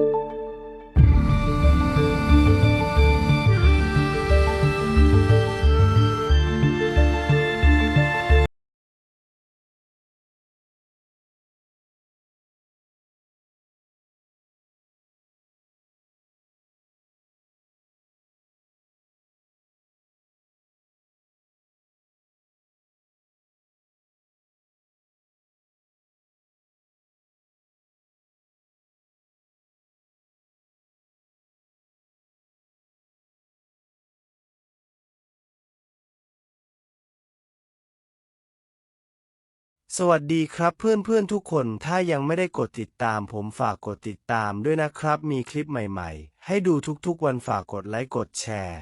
you สวัสดีครับเพื่อนๆทุกคนถ้ายังไม่ได้กดติดตาม ผมฝากกดติดตามด้วยนะครับ มีคลิปใหม่ๆ ให้ดูทุกๆวันฝากกดไลค์กดแชร์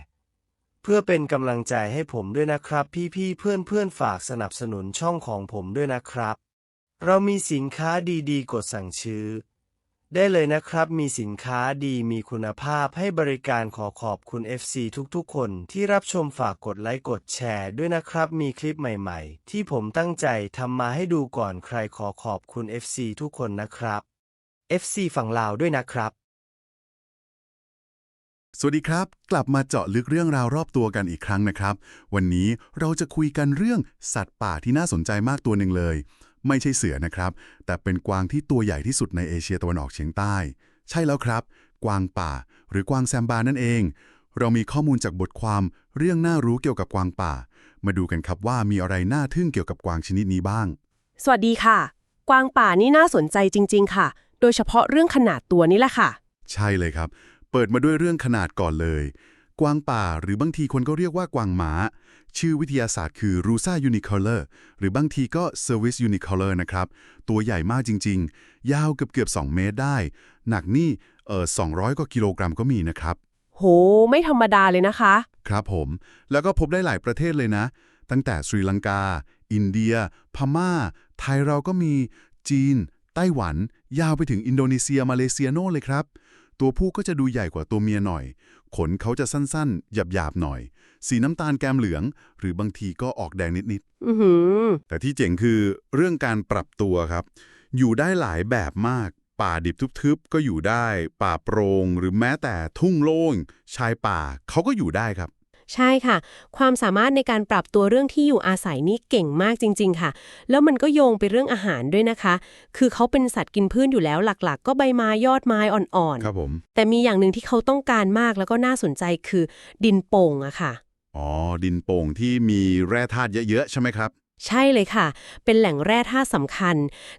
เพื่อเป็นกำลังใจให้ผมด้วยนะครับ พี่ๆเพื่อนๆฝากสนับสนุนช่องของผมด้วยนะครับ เรามีสินค้าดีๆ กดสั่งซื้อ ได้เลยนะครับ มีสินค้าดีมีคุณภาพให้บริการขอขอบคุณ FC ทุกๆ คนที่รับชมฝากกดไลค์กดแชร์ด้วยนะครับ มีคลิปใหม่ๆ ที่ผมตั้งใจทำมาให้ดูก่อนใครขอขอบคุณ FC ทุกคนนะครับ FC ฝั่งลาวด้วยนะครับ สวัสดีครับ กลับมาเจาะลึกเรื่องราวรอบตัวกันอีกครั้งนะครับ วันนี้เราจะคุยกันเรื่องสัตว์ป่าที่น่าสนใจมากตัวหนึ่งเลย ไม่ใช่เสือนะครับ แต่เป็นกวางที่ตัวใหญ่ที่สุดในเอเชียตะวันออกเฉียงใต้ ใช่แล้วครับ กวางป่า หรือกวางแซมบานั่นเอง เรามีข้อมูลจากบทความเรื่องน่ารู้เกี่ยวกับกวางป่า มาดูกันครับว่ามีอะไรน่าทึ่งเกี่ยวกับกวางชนิดนี้บ้าง สวัสดีค่ะ กวางป่านี่น่าสนใจจริง ๆ ค่ะ โดยเฉพาะเรื่องขนาดตัวนี่แหละค่ะ ใช่เลยครับ เปิดมาด้วยเรื่องขนาดก่อนเลย กวางป่าหรือบางทีคนก็เรียกว่ากวางหมา ชื่อวิทยาศาสตร์คือ Rusa unicolor หรือบางทีก็ Service unicolor นะครับ ตัวใหญ่มากจริง ๆ ยาวเกือบเกือบ2เมตรได้ หนักนี่เออ200กว่ากิโลกรัมก็มีนะครับ โห ไม่ธรรมดาเลยนะคะ ครับผม แล้วก็พบได้หลายประเทศเลยนะ ตั้งแต่สรีลังกา อินเดีย พม่า ไทยเราก็มีจีน ไต้หวัน ยาวไปถึงอินโดนีเซียมาเลเซียโน่เลยครับ ตัวผู้ก็จะดูใหญ่กว่าตัวเมียหน่อย ขนเขาจะสั้นๆ หยาบๆ หน่อย สีน้ำตาลแกมเหลือง หรือบางทีก็ออกแดงนิดอือหือๆแต่ที่เจ๋งคือเรื่องการปรับตัวครับ อยู่ได้หลายแบบมาก ป่าดิบทึบๆ ก็อยู่ได้ ป่าโปรง่งหรือแม้แต่ทุ่งโล่ง ชายป่าเขาก็อยู่ได้ครับ ใช่ค่ะ ความสามารถในการปรับตัวเรื่องที่อยู่อาศัยนี่เก่งมากจริง ๆ ค่ะ แล้วมันก็โยงไปเรื่องอาหารด้วยนะคะ คือเขาเป็นสัตว์กินพืชอยู่แล้วหลักๆ ก็ใบไม้ยอดไม้อ่อนครับผมๆแต่มีอย่างหนึ่งที่เขาต้องการมากแล้วก็น่าสนใจคือ ดินโป่งอะค่ะ อ๋อ ดินโป่งที่มีแร่ธาตุเยอะๆใช่ไหมครับ ใช่เลยค่ะ เป็นแหล่งแร่ธาตุสำคัญ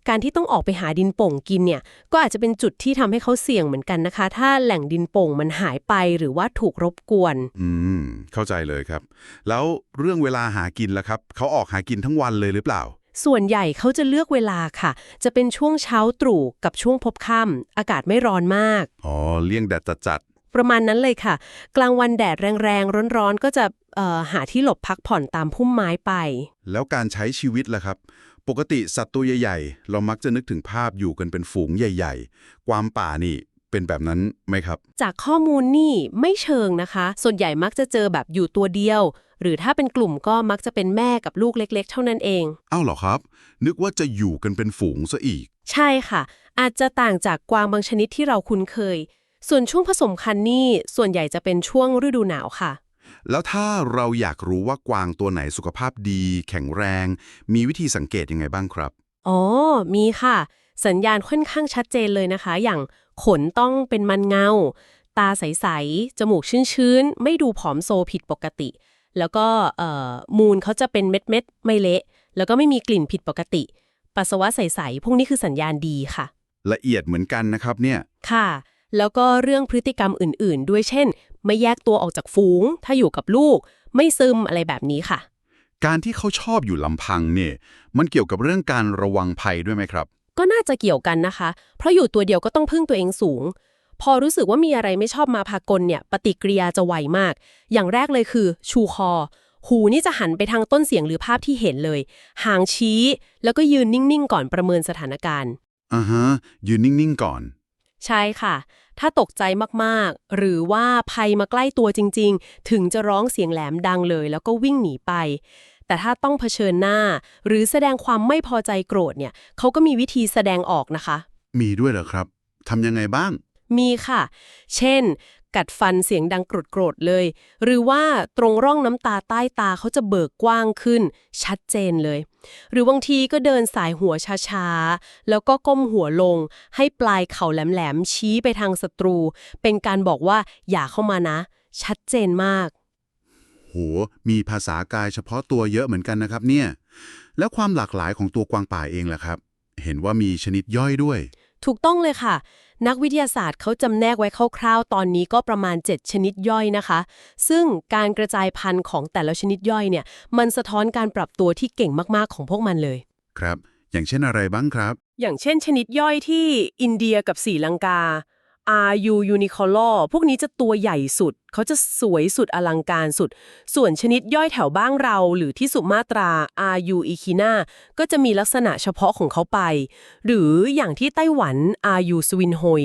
การที่ต้องออกไปหาดินโป่งกินเนี่ย ก็อาจจะเป็นจุดที่ทำให้เขาเสี่ยงเหมือนกันนะคะ ถ้าแหล่งดินโป่งมันหายไปหรือว่าถูกรบกวน อืม เข้าใจเลยครับ แล้วเรื่องเวลาหากินล่ะครับ เขาออกหากินทั้งวันเลยหรือเปล่า ส่วนใหญ่เขาจะเลือกเวลาค่ะ จะเป็นช่วงเช้าตรู่กับช่วงพบค่ำอากาศไม่ร้อนมาก อ๋อ เลี่ยงแดดจัด ประมาณนั้นเลยค่ะ กลางวันแดดแรงๆ ร้อนๆ ก็จะเอ่อหาที่หลบพักผ่อนตามพุ่มไม้ไปๆแล้วการใช้ชีวิตล่ะครับ ปกติสัตว์ตัวใหญ่ ๆ เรามักจะนึกถึงภาพอยู่กันเป็นฝูงใหญ่ ๆ ความป่านี่เป็นแบบนั้นไหมครับ จากข้อมูลนี่ไม่เชิงนะคะ ส่วนใหญ่มักจะเจอแบบอยู่ตัวเดียว หรือถ้าเป็นกลุ่มก็มักจะเป็นแม่กับลูกเล็ก ๆ เท่านั้นเองอ้าวเหรอครับ นึกว่าจะอยู่กันเป็นฝูงซะอีก ใช่ค่ะ อาจจะต่างจากกวางบางชนิดที่เราคุ้นเคย ส่วนช่วงผสมคันนี่ส่วนใหญ่จะเป็นช่วงฤดูหนาวค่ะ แล้วถ้าเราอยากรู้ว่ากวางตัวไหนสุขภาพดี แข็งแรง มีวิธีสังเกตยังไงบ้างครับ อ๋อ มีค่ะ สัญญาณค่อนข้างชัดเจนเลยนะคะ อย่างขนต้องเป็นมันเงา ตาใส ๆ จมูกชื้น ๆ ไม่ดูผอมโซผิดปกติ แล้วก็เอ่อมูลเขาจะเป็นเม็ด ๆ ไม่เละ แล้วก็ไม่มีกลิ่นผิดปกติ ปัสสาวะใส ๆ พวกนี้คือสัญญาณดีค่ะ ละเอียดเหมือนกันนะครับเนี่ย ค่ะ แล้วก็เรื่องพฤติกรรมอื่น ๆ ด้วยเช่น ไม่แยกตัวออกจากฝูง ถ้าอยู่กับลูก ไม่ซึมอะไรแบบนี้ค่ะ การที่เขาชอบอยู่ลำพังเนี่ย มันเกี่ยวกับเรื่องการระวังภัยด้วยไหมครับ ก็น่าจะเกี่ยวกันนะคะ เพราะอยู่ตัวเดียวก็ต้องพึ่งตัวเองสูง พอรู้สึกว่ามีอะไรไม่ชอบมาพากลเนี่ย ปฏิกิริยาจะไวมาก อย่างแรกเลยคือ ชูคอ หูนี่จะหันไปทางต้นเสียงหรือภาพที่เห็นเลย หางชี้ แล้วก็ยืนนิ่ง ๆ ก่อนประเมินสถานการณ์อ่าฮะยืนนิ่ง ๆ ก่อน ใช่ค่ะ ถ้าตกใจมากๆ หรือว่าภัยมาใกล้ตัวจริง ๆ ถึงจะร้องเสียงแหลมดังเลย แล้วก็วิ่งหนีไป แต่ถ้าต้องเผชิญหน้า หรือแสดงความไม่พอใจโกรธเนี่ยเขาก็มีวิธีแสดงออกนะคะ มีด้วยเหรอครับทำยังไงบ้าง มีค่ะ เช่น กัดฟันเสียงดังโกรธๆเลย หรือว่าตรงร่องน้ำตาใต้ตาเขาจะเบิกกว้างขึ้น ชัดเจนเลย หรือบางทีก็เดินสายหัวช้าๆ แล้วก็ก้มหัวลง ให้ปลายเข่าแหลมๆ ชี้ไปทางศัตรู เป็นการบอกว่าอย่าเข้ามานะ ชัดเจนมาก โห มีภาษากายเฉพาะตัวเยอะเหมือนกันนะครับเนี่ย แล้วความหลากหลายของตัวกวางป่าเองล่ะครับ เห็นว่ามีชนิดย่อยด้วย ถูกต้องเลยค่ะ นักวิทยาศาสตร์เขาจำแนกไว้คร่าวๆ ตอนนี้ก็ประมาณ 7 ชนิดย่อยนะคะ ซึ่งการกระจายพันธุ์ของแต่ละชนิดย่อยเนี่ย มันสะท้อนการปรับตัวที่เก่งมากๆของพวกมันเลย ครับ อย่างเช่นอะไรบ้างครับ อย่างเช่นชนิดย่อยที่อินเดียกับศรีลังกา RU unicolor พวกนี้จะตัวใหญ่สุด เขาจะสวยสุดอลังการสุด ส่วนชนิดย่อยแถวบ้างเรา หรือที่สุมาตรา RU echina ก็จะมีลักษณะเฉพาะของเขาไป หรืออย่างที่ไต้หวัน RU swinhoi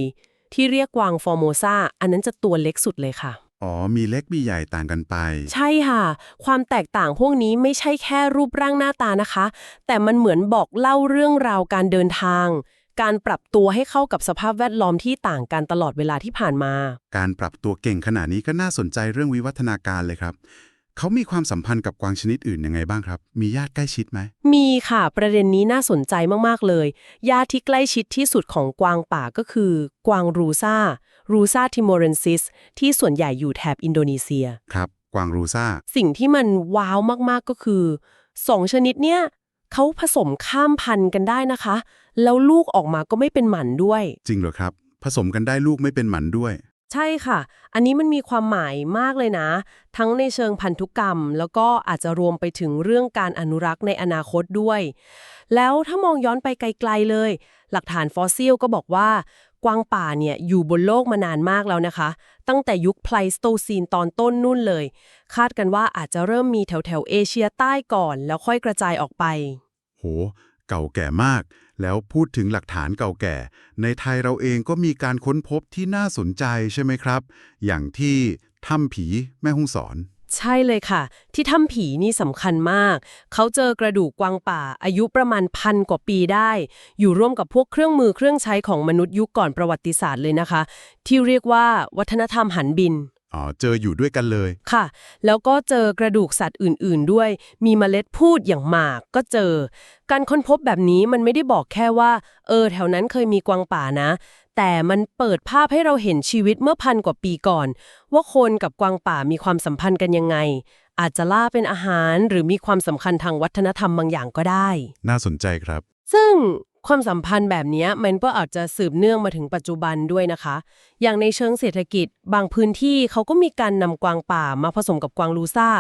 ที่เรียกกวางฟอร์โมซาอันนั้นจะตัวเล็กสุดเลยค่ะ อ๋อ มีเล็กมีใหญ่ต่างกันไป ใช่ค่ะ ความแตกต่างพวกนี้ไม่ใช่แค่รูปร่างหน้าตานะคะ แต่มันเหมือนบอกเล่าเรื่องราวการเดินทาง การปรับตัวให้เข้ากับสภาพแวดล้อมที่ต่างกันตลอดเวลาที่ผ่านมา การปรับตัวเก่งขนาดนี้ก็น่าสนใจเรื่องวิวัฒนาการเลยครับ เขามีความสัมพันธ์กับกวางชนิดอื่นยังไงบ้างครับ มีญาติใกล้ชิดไหม มีค่ะ ประเด็นนี้น่าสนใจมาก ๆ เลย ญาติที่ใกล้ชิดที่สุดของกวางป่าก็คือกวางรูซารูซาทิโมเรนซิส ที่ส่วนใหญ่อยู่แถบอินโดนีเซีย ครับ กวางรูซ่าสิ่งที่มันว้าวมาก ๆ ก็คือสองชนิดเนี้ย เขาผสมข้ามพันธุ์กันได้นะคะ แล้วลูกออกมาก็ไม่เป็นหมันด้วย จริงเหรอครับ ผสมกันได้ลูกไม่เป็นหมันด้วย ใช่ค่ะ อันนี้มันมีความหมายมากเลยนะ ทั้งในเชิงพันธุกรรม แล้วก็อาจจะรวมไปถึงเรื่องการอนุรักษ์ในอนาคตด้วย แล้วถ้ามองย้อนไปไกลๆเลย หลักฐานฟอสซิลก็บอกว่ากวางป่าเนี่ยอยู่บนโลกมานานมากแล้วนะคะ ตั้งแต่ยุคไพลสโตซีนตอนต้นนู่นเลย คาดกันว่าอาจจะเริ่มมีแถวๆเอเชียใต้ก่อน แล้วค่อยกระจายออกไป โห เก่าแก่มาก แล้วพูดถึงหลักฐานเก่าแก่ ในไทยเราเองก็มีการค้นพบที่น่าสนใจใช่ไหมครับ อย่างที่ถ้ำผีแม่ฮ่องสอน ใช่เลยค่ะ ที่ถ้ำผีนี่สำคัญมาก เขาเจอกระดูกกวางป่า อายุประมาณพันกว่าปีได้ อยู่ร่วมกับพวกเครื่องมือเครื่องใช้ของมนุษย์ยุคก่อนประวัติศาสตร์เลยนะคะ ที่เรียกว่าวัฒนธรรมหันบิน อ๋อเจออยู่ด้วยกันเลย ค่ะ แล้วก็เจอกระดูกสัตว์อื่นๆด้วย มีเมล็ดพูดอย่างหมากก็เจอ การค้นพบแบบนี้มันไม่ได้บอกแค่ว่า เออ แถวนั้นเคยมีกวางป่านะ แต่มันเปิดภาพให้เราเห็นชีวิตเมื่อพันกว่าปีก่อน ว่าคนกับกวางป่ามีความสัมพันธ์กันยังไง อาจจะล่าเป็นอาหารหรือมีความสำคัญทางวัฒนธรรมบางอย่างก็ได้ น่าสนใจครับ ซึ่ง ความสัมพันธ์แบบนี้มันก็อาจจะสืบเนื่องมาถึงปัจจุบันด้วยนะคะ อย่างในเชิงเศรษฐกิจ บางพื้นที่เขาก็มีการนำกวางป่ามาผสมกับกวางลูซ่า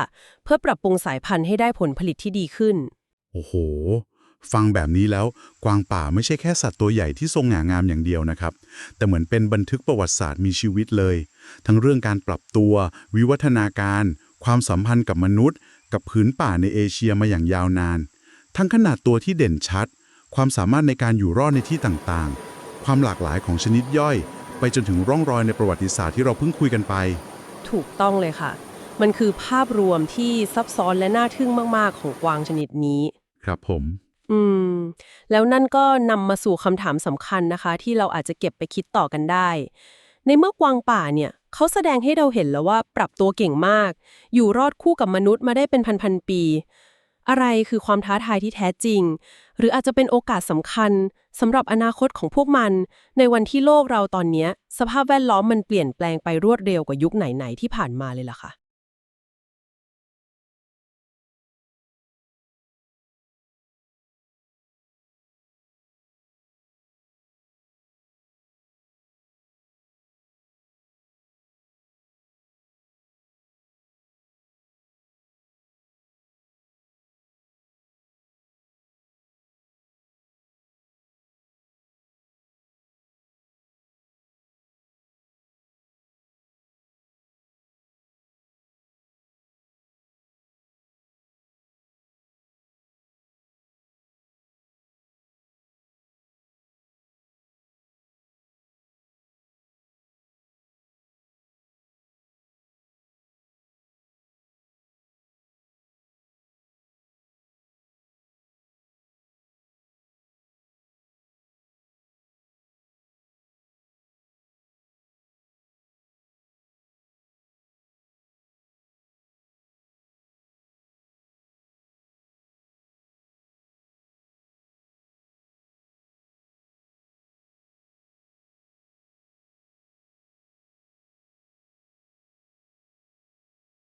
เพื่อปรับปรุงสายพันธุ์ให้ได้ผลผลิตที่ดีขึ้น โอ้โห ฟังแบบนี้แล้วกวางป่าไม่ใช่แค่สัตว์ตัวใหญ่ที่ทรงงางามอย่างเดียวนะครับ แต่เหมือนเป็นบันทึกประวัติศาสตร์มีชีวิตเลย ทั้งเรื่องการปรับตัว วิวัฒนาการ ความสัมพันธ์กับมนุษย์ กับพื้นป่าในเอเชียมาอย่างยาวนาน ทั้งขนาดตัวที่เด่นชัด ความสามารถในการอยู่รอดในที่ต่างๆ ความหลากหลายของชนิดย่อย ไปจนถึงร่องรอยในประวัติศาสตร์ที่เราเพิ่งคุยกันไป ถูกต้องเลยค่ะ มันคือภาพรวมที่ซับซ้อนและน่าทึ่งมาก ๆ ของกวางชนิดนี้ ครับผม อืม แล้วนั่นก็นำมาสู่คำถามสำคัญนะคะ ที่เราอาจจะเก็บไปคิดต่อกันได้ ในเมื่อกวางป่าเนี่ยเขาแสดงให้เราเห็นแล้วว่าปรับตัวเก่งมาก อยู่รอดคู่กับมนุษย์มาได้เป็นพันๆปี อะไรคือความท้าทายที่แท้จริง หรืออาจจะเป็นโอกาสสำคัญสำหรับอนาคตของพวกมัน ในวันที่โลกเราตอนนี้สภาพแวดล้อมมันเปลี่ยนแปลงไปรวดเร็วกว่ายุคไหนๆที่ผ่านมาเลยล่ะค่ะ